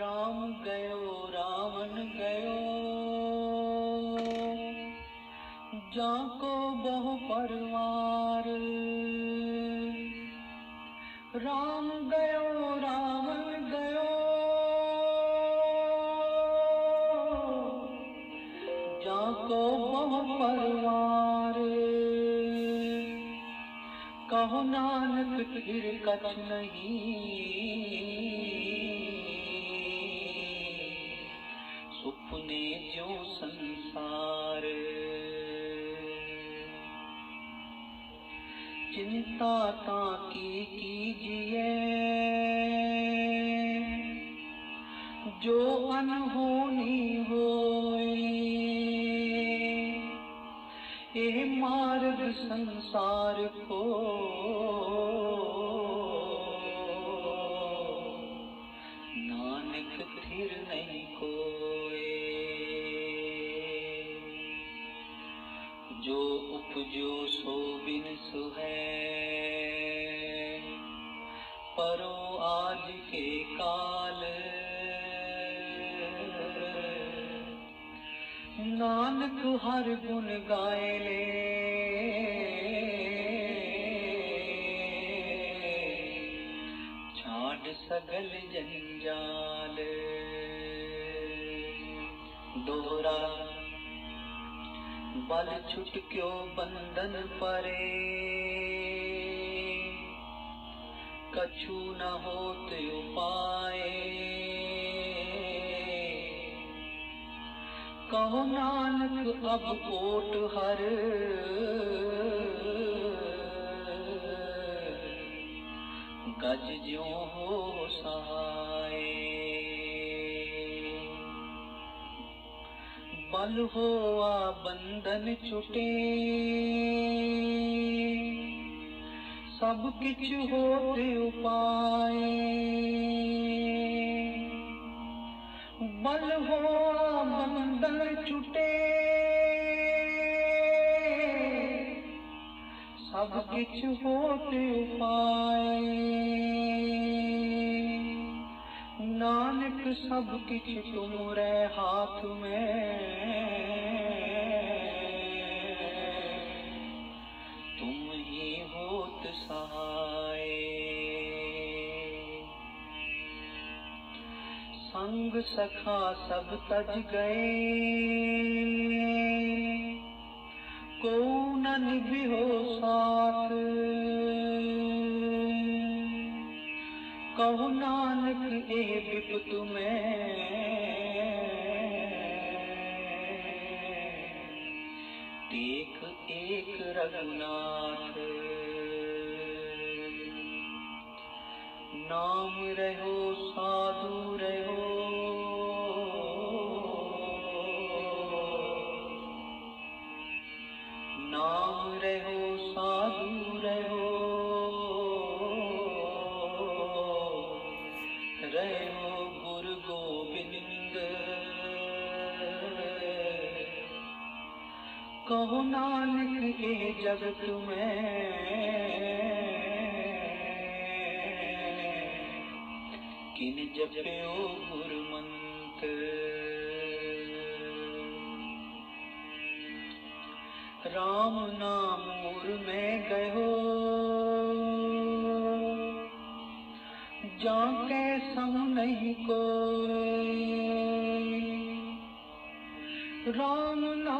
رام گو رن گو جا تو بہ پروا رے رام گئے راون گیو جا تو بہ پرو رے کہانک تیر کچھ نہیں چنتا تا کی جی جو بن ہونی ہوئے۔ یہ مارد سنسار ہوانک تھر نہیں جو اپجو سو بن سہے پرو آج کے کال۔ نانک ہر گن گائے لے۔ چھاٹ سگل جنجال۔ دوہرا بل چھٹ بندن پرے؟ کچھو نہ ہوتے پائے کہو نانک، اب کوٹ ہر۔ گج جو ہو سہائے۔ بل ہوا بندن چھٹے سب کچھ ہوتے اپائے ملہوا بندن چھٹے سب کچھ ہوتے اپائے نانک سب کچھ تم رہے ہاتھ میں تم یہ بوت سہائے سنگ سکھا سب تج گئے کہو نانک اے بپ تمہیں۔ دیکھ ایک رگناتھ نام رہو سادھو رہو کہو نانک کے جگ تمہیں۔ کن جب گر منت رام نام میں گہو جان کے سم نہیں کو رام نام